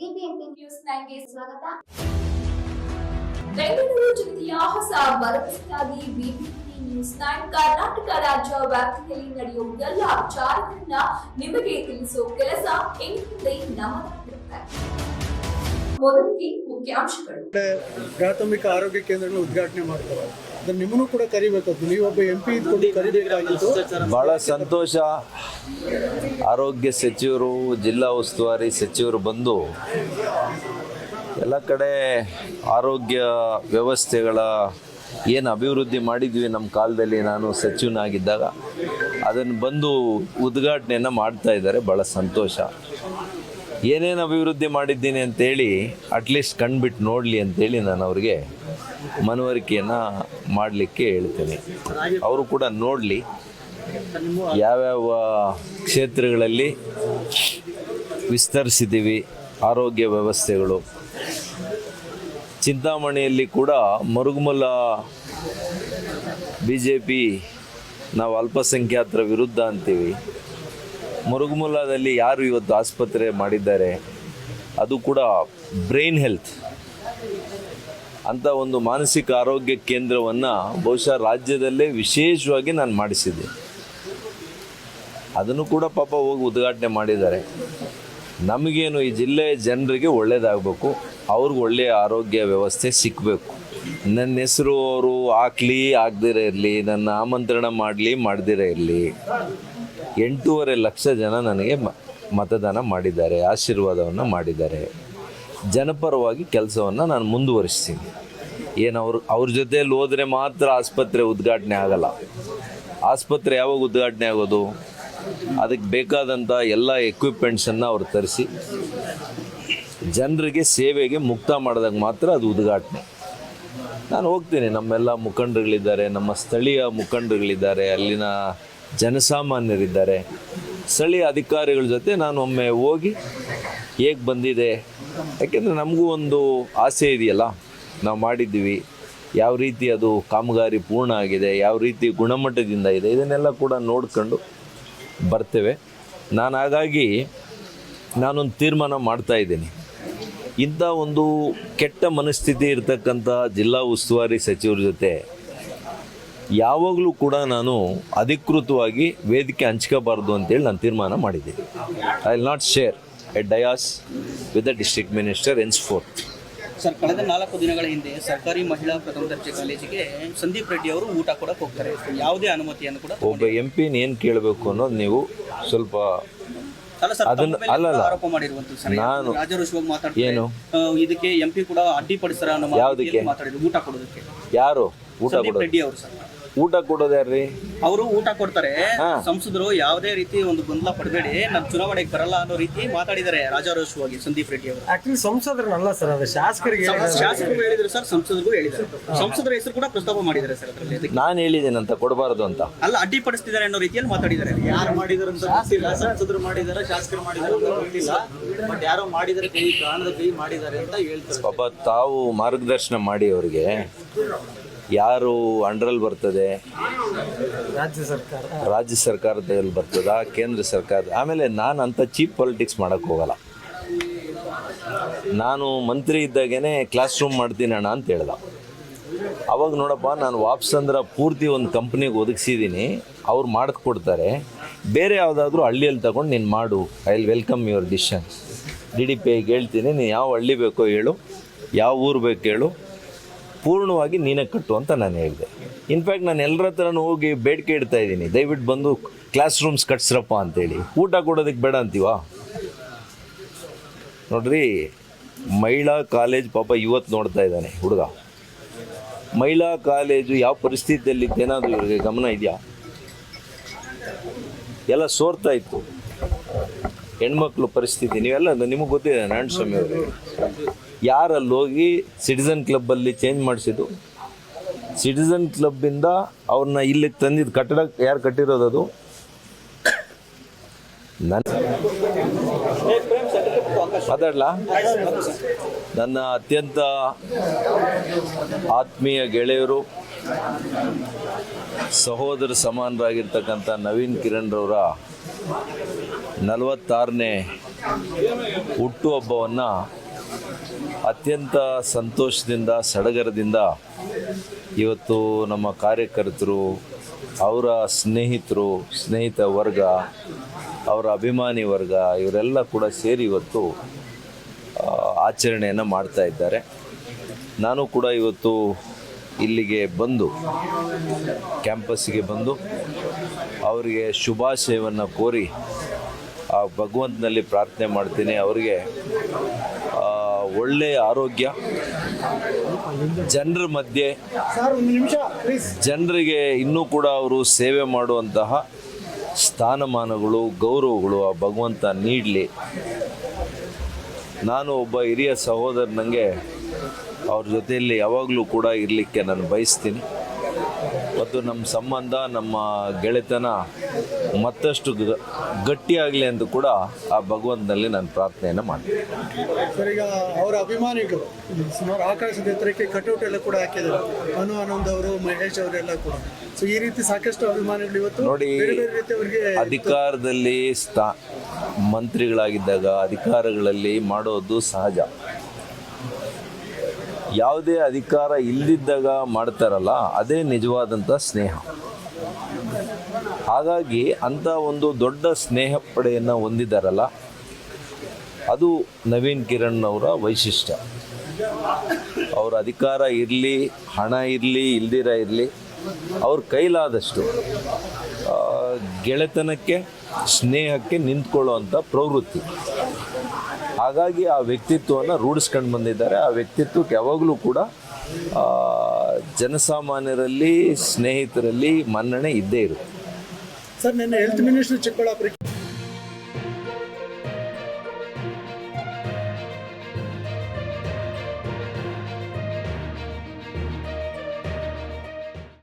BBMP news ನೈನ್ಗೆ ಸ್ವಾಗತ. ಬೆಂಗಳೂರು ಜಿಲ್ಲೆಯ ಹೊಸ ಭರವಸೆಯಾಗಿ ಬಿಬಿಎಂಪಿ ನ್ಯೂಸ್ ನೈನ್ ಕರ್ನಾಟಕ ರಾಜ್ಯ ವ್ಯಾಪ್ತಿಯಲ್ಲಿ ನಡೆಯುವ ಎಲ್ಲ ವಿಚಾರಗಳನ್ನ ನಿಮಗೆ ತಿಳಿಸೋ ಕೆಲಸ ಎಂದಿದೆ ನಮ್ಮದಾಗಿರುತ್ತೆ ಮೊದಲಿಗೆ ಮುಖ್ಯಾಂಶಗಳು. ಪ್ರಾಥಮಿಕ ಆರೋಗ್ಯ ಕೇಂದ್ರಗಳನ್ನು ಉದ್ಘಾಟನೆ ಮಾಡ್ತಾರೆ. ಅದನ್ನ ನಿಮ್ಮನ್ನು ಕೂಡ ಕರಿಬೇಕದು ನೀವೊಬ್ಬ ಎಂ ಪಿ ಬಹಳ ಸಂತೋಷ. ಆರೋಗ್ಯ ಸಚಿವರು, ಜಿಲ್ಲಾ ಉಸ್ತುವಾರಿ ಸಚಿವರು ಬಂದು ಎಲ್ಲ ಕಡೆ ಆರೋಗ್ಯ ವ್ಯವಸ್ಥೆಗಳ ಏನು ಅಭಿವೃದ್ಧಿ ಮಾಡಿದ್ವಿ ನಮ್ಮ ಕಾಲದಲ್ಲಿ ನಾನು ಸಚಿವನಾಗಿದ್ದಾಗ, ಅದನ್ನು ಬಂದು ಉದ್ಘಾಟನೆಯನ್ನು ಮಾಡ್ತಾ ಇದ್ದಾರೆ. ಭಾಳ ಸಂತೋಷ. ಏನೇನು ಅಭಿವೃದ್ಧಿ ಮಾಡಿದ್ದೀನಿ ಅಂತೇಳಿ ಅಟ್ಲೀಸ್ಟ್ ಕಣ್ಬಿಟ್ಟು ನೋಡಲಿ ಅಂತೇಳಿ ನಾನು ಅವ್ರಿಗೆ ಮನವರಿಕೆಯನ್ನು ಮಾಡಲಿಕ್ಕೆ ಹೇಳ್ತೇನೆ. ಅವರು ಕೂಡ ನೋಡಲಿ ಯಾವ್ಯಾವ ಕ್ಷೇತ್ರಗಳಲ್ಲಿ ವಿಸ್ತರಿಸಿದ್ದೀವಿ ಆರೋಗ್ಯ ವ್ಯವಸ್ಥೆಗಳು. ಚಿಂತಾಮಣಿಯಲ್ಲಿ ಕೂಡ ಮರುಗುಮಲ ಬಿ ಜೆ ಪಿ ನಾವು ಅಲ್ಪಸಂಖ್ಯಾತರ ವಿರುದ್ಧ ಅಂತೀವಿ. ಮರುಗುಮಲದಲ್ಲಿ ಯಾರು ಇವತ್ತು ಆಸ್ಪತ್ರೆ ಮಾಡಿದ್ದಾರೆ, ಅದು ಕೂಡ ಬ್ರೈನ್ ಹೆಲ್ತ್. ಅಂತ ಒಂದು ಮಾನಸಿಕ ಆರೋಗ್ಯ ಕೇಂದ್ರವನ್ನು ಬಹುಶಃ ರಾಜ್ಯದಲ್ಲೇ ವಿಶೇಷವಾಗಿ ನಾನು ಮಾಡಿಸಿದ್ದೆ ಅದನ್ನು ಕೂಡ ಪಾಪ ಹೋಗಿ ಉದ್ಘಾಟನೆ ಮಾಡಿದ್ದಾರೆ. ನಮಗೇನು ಈ ಜಿಲ್ಲೆಯ ಜನರಿಗೆ ಒಳ್ಳೆಯದಾಗಬೇಕು ಅವ್ರಿಗೆ ಒಳ್ಳೆಯ ಆರೋಗ್ಯ ವ್ಯವಸ್ಥೆ ಸಿಕ್ಕಬೇಕು ನನ್ನ ಹೆಸರು ಅವರು ಹಾಕ್ಲಿ, ಆಗದಿರೇ ಇರಲಿ, ನನ್ನ ಆಮಂತ್ರಣ ಮಾಡಲಿ, ಮಾಡದಿರೇ ಇರಲಿ. ಎಂಟೂವರೆ ಲಕ್ಷ ಜನ ನನಗೆ ಮತದಾನ ಮಾಡಿದ್ದಾರೆ, ಆಶೀರ್ವಾದವನ್ನು ಮಾಡಿದ್ದಾರೆ. ಜನಪರವಾಗಿ ಕೆಲಸವನ್ನು ನಾನು ಮುಂದುವರಿಸ್ತೀನಿ. ಏನು ಅವ್ರ ಅವ್ರ ಜೊತೆಯಲ್ಲಿ ಹೋದರೆ ಮಾತ್ರ ಆಸ್ಪತ್ರೆ ಉದ್ಘಾಟನೆ ಆಗಲ್ಲ. ಆಸ್ಪತ್ರೆ ಯಾವಾಗ ಉದ್ಘಾಟನೆ ಆಗೋದು? ಅದಕ್ಕೆ ಬೇಕಾದಂಥ ಎಲ್ಲ ಎಕ್ವಿಪ್ಮೆಂಟ್ಸನ್ನು ಅವ್ರು ತರಿಸಿ, ಜನರಿಗೆ ಸೇವೆಗೆ ಮುಕ್ತ ಮಾಡಿದಾಗ ಮಾತ್ರ ಅದು ಉದ್ಘಾಟನೆ. ನಾನು ಹೋಗ್ತೀನಿ, ನಮ್ಮೆಲ್ಲ ಮುಖಂಡರುಗಳಿದ್ದಾರೆ, ನಮ್ಮ ಸ್ಥಳೀಯ ಮುಖಂಡರುಗಳಿದ್ದಾರೆ, ಅಲ್ಲಿನ ಜನಸಾಮಾನ್ಯರಿದ್ದಾರೆ. ಸ್ಥಳೀಯ ಅಧಿಕಾರಿಗಳ ಜೊತೆ ನಾನು ಒಮ್ಮೆ ಹೋಗಿ ಹೇಗೆ ಬಂದಿದೆ? ಯಾಕೆಂದರೆ ನಮಗೂ ಒಂದು ಆಸೆ ಇದೆಯಲ್ಲ, ನಾವು ಮಾಡಿದ್ದೀವಿ, ಯಾವ ರೀತಿ ಅದು ಕಾಮಗಾರಿ ಪೂರ್ಣ ಆಗಿದೆ, ಯಾವ ರೀತಿ ಗುಣಮಟ್ಟದಿಂದ ಇದೆ, ಇದನ್ನೆಲ್ಲ ಕೂಡ ನೋಡ್ಕೊಂಡು ಬರ್ತೇವೆ. ನಾನು ಹಾಗಾಗಿ ನಾನೊಂದು ತೀರ್ಮಾನ ಮಾಡ್ತಾ ಇದ್ದೀನಿ. ಇಂಥ ಒಂದು ಕೆಟ್ಟ ಮನಸ್ಥಿತಿ ಇರತಕ್ಕಂಥ ಜಿಲ್ಲಾ ಉಸ್ತುವಾರಿ ಸಚಿವರ ಜೊತೆ ಯಾವಾಗಲೂ ಕೂಡ ನಾನು ಅಧಿಕೃತವಾಗಿ ವೇದಿಕೆ ಹಂಚ್ಕೋಬಾರ್ದು ಅಂತೇಳಿ ನಾನು ತೀರ್ಮಾನ ಮಾಡಿದ್ದೀನಿ I will not share a dais with the district minister ಎನ್ಸ್ four sir ಕಳೆದ ನಾಲ್ಕು ದಿನಗಳ ಹಿಂದೆ ಸರ್ಕಾರಿ ಮಹಿಳಾ ಪ್ರಥಮ ದರ್ಜೆ ಕಾಲೇಜಿಗೆ ಸಂದೀಪ್ ರೆಡ್ಡಿ ಅವರು ಊಟ ಕೊಡಕ್ಕೆ ಹೋಗ್ತಾರೆ. ಯಾವುದೇ ಅನುಮತಿಯನ್ನು ಕೂಡ ಒಬ್ಬ ಎಂ ಪಿನ ಏನು ಕೇಳಬೇಕು ಅನ್ನೋದು ನೀವು ಸ್ವಲ್ಪ ಅದನ್ನ- ಅಲ್ಲಲ್ಲ. ಆರೋಪ ಮಾಡಿರುವಂತ ನಾನು- ಏನು? ಇದಕ್ಕೆ ಎಂ ಪಿ ಕೂಡ ಅಡ್ಡಿಪಡಿಸ್ತಾರ ಅನ್ನೋ ಯಾವುದಕ್ಕೆ? ಮಾತಾಡಿದ್ರು ಊಟ ಕೊಡೋದಕ್ಕೆ. ಯಾರು? ಊಟ ಕೊಡೋದು? ರೆಡ್ಡಿ ಅವರು ಸರ್. ಊಟ ಕೊಡೋದು ಯಾರ್ರಿ? ಅವರು ಊಟ ಕೊಡ್ತಾರೆ. ಸಂಸದರು ಯಾವುದೇ ರೀತಿ ಒಂದು ಗೊಂದಲ ಪಡಬೇಡಿ ನಾನು ಚುನಾವಣೆಗೆ ಬರಲ್ಲ ಅನ್ನೋ ರೀತಿ ಮಾತಾಡಿದ್ದಾರೆ ರಾಜಾರೋಷವಾಗಿ ಸಂದೀಪ್ ರೆಡ್ಡಿ ಅವರು. ಆಕ್ಚುಲಿ ಸಂಸದರನ್ನಲ್ಲ ಸರ್ ಅದು ಶಾಸಕರಿಗೆ ಶಾಸಕರು ಹೇಳಿದ್ರು ಸರ್ ಸಂಸದರು ಹೇಳಿದ್ದಾರೆ. ಸಂಸದರ ಹೆಸರು ಕೂಡ ಪ್ರಸ್ತಾಪ ಮಾಡಿದ್ದಾರೆ ಸರ್ ಅದರಲ್ಲಿ. ನಾನು ಹೇಳಿದ್ದೀನಂತ ಕೊಡಬಾರದು ಅಂತ. ಅಲ್ಲ ಅಡ್ಡಿಪಡಿಸ್ತಿದ್ದಾರೆ ಅನ್ನೋ ರೀತಿಯಲ್ಲಿ ಮಾತಾಡಿದ್ದಾರೆ. ಯಾರು ಮಾಡಿದ್ರು ಅಂತ ಗೊತ್ತಿಲ್ಲ. ಸಂಸದರು ಮಾಡಿದ್ದಾರೆ ಶಾಸಕರು ಮಾಡಿದ್ದಾರೆ ಅಂತ ಗೊತ್ತಿಲ್ಲ. ಬಟ್ ಯಾರೋ ಮಾಡಿದ್ರು ಕೈ ಕಾಣದ ಕೈ ಮಾಡಿದ್ದಾರೆ ಅಂತ ಹೇಳ್ತಾರೆ. ಪಾಪ ತಾವು ಮಾರ್ಗದರ್ಶನ ಮಾಡಿ ಅವರಿಗೆ. ಯಾರು ಅಂಡ್ರಲ್ಲಿ ಬರ್ತದೆ? ರಾಜ್ಯ ಸರ್ಕಾರ. ರಾಜ್ಯ ಸರ್ಕಾರದಲ್ಲಿ ಬರ್ತದ? ಕೇಂದ್ರ ಸರ್ಕಾರ? ಆಮೇಲೆ ನಾನು ಅಂಥ ಚೀಪ್ ಪಾಲಿಟಿಕ್ಸ್ ಮಾಡೋಕ್ಕೆ ಹೋಗಲ್ಲ. ನಾನು ಮಂತ್ರಿ ಇದ್ದಾಗೇ ಕ್ಲಾಸ್ ರೂಮ್ ಮಾಡ್ತೀನಿ ಅಣ್ಣ ಅಂತ ಹೇಳ್ದ ಅವಾಗ ನೋಡಪ್ಪ ನಾನು ವಾಪಸ್ ಅಂದ್ರೆ ಪೂರ್ತಿ ಒಂದು ಕಂಪ್ನಿಗೆ ಒದಗಿಸಿದ್ದೀನಿ ಅವ್ರು ಮಾಡಿಕೊಡ್ತಾರೆ ಬೇರೆ ಯಾವುದಾದ್ರೂ ಹಳ್ಳಿಯಲ್ಲಿ ತಗೊಂಡು ನೀನು ಮಾಡು. I will welcome your decision D D P ಐಗೆ ಹೇಳ್ತೀನಿ. ನೀನು ಯಾವ ಹಳ್ಳಿ ಬೇಕೋ ಹೇಳು. ಯಾವ ಊರು ಬೇಕು ಹೇಳು. ಪೂರ್ಣವಾಗಿ ನೀನೇ ಕಟ್ಟು ಅಂತ ನಾನು ಹೇಳಿದೆ. ಇನ್ಫ್ಯಾಕ್ಟ್ ನಾನು ಎಲ್ಲರ ಹತ್ರನೂ ಹೋಗಿ ಬೇಡಿಕೆ ಇಡ್ತಾ ಇದ್ದೀನಿ. ದಯವಿಟ್ಟು ಬಂದು ಕ್ಲಾಸ್ ರೂಮ್ಸ್ ಕಟ್ಸ್ರಪ್ಪ ಅಂತೇಳಿ. ಊಟ ಕೊಡೋದಕ್ಕೆ ಬೇಡ ಅಂತೀವಾ? ನೋಡ್ರಿ, ಮಹಿಳಾ ಕಾಲೇಜ್ ಪಾಪ ಇವತ್ತು ನೋಡ್ತಾ ಇದ್ದಾನೆ ಹುಡುಗ. ಮಹಿಳಾ ಕಾಲೇಜು ಯಾವ ಪರಿಸ್ಥಿತಿಯಲ್ಲಿ ಏನಾದರೂ ಇವರಿಗೆ ಗಮನ ಇದೆಯಾ? ಎಲ್ಲ ಸೋರ್ತಾ ಇತ್ತು. ಹೆಣ್ಮಕ್ಳು ಪರಿಸ್ಥಿತಿ, ನೀವೆಲ್ಲ, ನಿಮಗೆ ಗೊತ್ತಿದೆ ನಾರಾಯಣ ಸ್ವಾಮಿ ಅವರು ಯಾರಲ್ಲಿ ಹೋಗಿ ಸಿಟಿಸನ್ ಕ್ಲಬ್ಬಲ್ಲಿ ಚೇಂಜ್ ಮಾಡಿಸಿದ್ದು? ಸಿಟಿಸನ್ ಕ್ಲಬ್ಬಿಂದ ಅವ್ರನ್ನ ಇಲ್ಲಿಗೆ ತಂದಿದ್ದು ಕಟ್ಟಡ ಯಾರು ಕಟ್ಟಿರೋದು ಅದು? ನನ್ನ ಮಾತಾಡಲ? ನನ್ನ ಅತ್ಯಂತ ಆತ್ಮೀಯ ಗೆಳೆಯರು, ಸಹೋದರ ಸಮಾನರಾಗಿರ್ತಕ್ಕಂಥ ನವೀನ್ ಕಿರಣ್ ರವರ ನಲವತ್ತಾರನೇ ಹುಟ್ಟುಹಬ್ಬವನ್ನು ಅತ್ಯಂತ ಸಂತೋಷದಿಂದ, ಸಡಗರದಿಂದ ಇವತ್ತು ನಮ್ಮ ಕಾರ್ಯಕರ್ತರು, ಅವರ ಸ್ನೇಹಿತರು, ಸ್ನೇಹಿತ ವರ್ಗ, ಅವರ ಅಭಿಮಾನಿ ವರ್ಗ, ಇವರೆಲ್ಲ ಕೂಡ ಸೇರಿ ಇವತ್ತು ಆಚರಣೆಯನ್ನು ಮಾಡ್ತಾ ಇದ್ದಾರೆ. ನಾನು ಕೂಡ ಇವತ್ತು ಇಲ್ಲಿಗೆ ಬಂದು, ಕ್ಯಾಂಪಸ್ಸಿಗೆ ಬಂದು, ಅವರಿಗೆ ಶುಭಾಶಯವನ್ನು ಕೋರಿ, ಆ ಭಗವಂತನಲ್ಲಿ ಪ್ರಾರ್ಥನೆ ಮಾಡ್ತೀನಿ. ಅವರಿಗೆ ಒಳ್ಳೆಯ ಆರೋಗ್ಯ ಜನರ ಮಧ್ಯೆ ಜನರಿಗೆ ಇನ್ನೂ ಕೂಡ ಅವರು ಸೇವೆ ಮಾಡುವಂತಹ ಸ್ಥಾನಮಾನಗಳು ಗೌರವಗಳು ಆ ಭಗವಂತ ನೀಡಲಿ. ನಾನು ಒಬ್ಬ ಹಿರಿಯ ಸಹೋದರನಂಗೆ ಅವ್ರ ಜೊತೆಯಲ್ಲಿ ಯಾವಾಗಲೂ ಕೂಡ ಇರಲಿಕ್ಕೆ ನಾನು ಬಯಸ್ತೀನಿ. ಮತ್ತು ನಮ್ಮ ಸಂಬಂಧ ನಮ್ಮ ಗೆಳೆತನ ಮತ್ತಷ್ಟು ಗಟ್ಟಿಯಾಗಲಿ ಅಂತ ಕೂಡ ಆ ಭಗವಂತನಲ್ಲಿ ನಾನು ಪ್ರಾರ್ಥನೆಯನ್ನು ಮಾಡ್ತೀನಿ. ಸರ್ ಈಗ ಅವರ ಅಭಿಮಾನಿಗಳು ಸುಮಾರು ಆಕಾಶದ ಎತ್ತರಕ್ಕೆ ಕಟೌಟ್ ಎಲ್ಲ ಕೂಡ ಹಾಕಿದ್ದಾರೆ. ಅನು ಆನಂದ್ ಅವರು ಮಹೇಶ್ ಅವರೆಲ್ಲ ಕೂಡ. ಸೊ ಈ ರೀತಿ ಸಾಕಷ್ಟು ಅಭಿಮಾನಿಗಳು ಇವತ್ತು ನೋಡಿ ಅಧಿಕಾರದಲ್ಲಿ ಸ್ಥಾ ಮಂತ್ರಿಗಳಾಗಿದ್ದಾಗ ಅಧಿಕಾರಗಳಲ್ಲಿ ಮಾಡೋದು ಸಹಜ. ಯಾವುದೇ ಅಧಿಕಾರ ಇಲ್ಲದಿದ್ದಾಗ ಮಾಡ್ತಾರಲ್ಲ ಅದೇ ನಿಜವಾದಂಥ ಸ್ನೇಹ. ಹಾಗಾಗಿ ಅಂಥ ಒಂದು ದೊಡ್ಡ ಸ್ನೇಹ ಪಡೆಯನ್ನು ಹೊಂದಿದ್ದಾರಲ್ಲ ಅದು ನವೀನ್ ಕಿರಣ್ ಅವರ ವೈಶಿಷ್ಟ್ಯ. ಅವರ ಅಧಿಕಾರ ಇರಲಿ, ಹಣ ಇರಲಿ, ಇಲ್ದಿರ ಇರಲಿ, ಅವ್ರ ಕೈಲಾದಷ್ಟು ಗೆಳೆತನಕ್ಕೆ, ಸ್ನೇಹಕ್ಕೆ ನಿಂತ್ಕೊಳ್ಳುವಂಥ ಪ್ರವೃತ್ತಿ. ಹಾಗಾಗಿ ಆ ವ್ಯಕ್ತಿತ್ವವನ್ನು ರೂಢಿಸ್ಕೊಂಡು ಬಂದಿದ್ದಾರೆ. ಆ ವ್ಯಕ್ತಿತ್ವಕ್ಕೆ ಯಾವಾಗಲೂ ಕೂಡ ಜನಸಾಮಾನ್ಯರಲ್ಲಿ, ಸ್ನೇಹಿತರಲ್ಲಿ ಮನ್ನಣೆ ಇದ್ದೇ ಇರುತ್ತೆ. ಸರ್ ನಿನ್ನೆ ಹೆಲ್ತ್ ಮಿನಿಸ್ಟರ್ ಚಿಕ್ಕಬಳ್ಳಾಪುರಕ್ಕೆ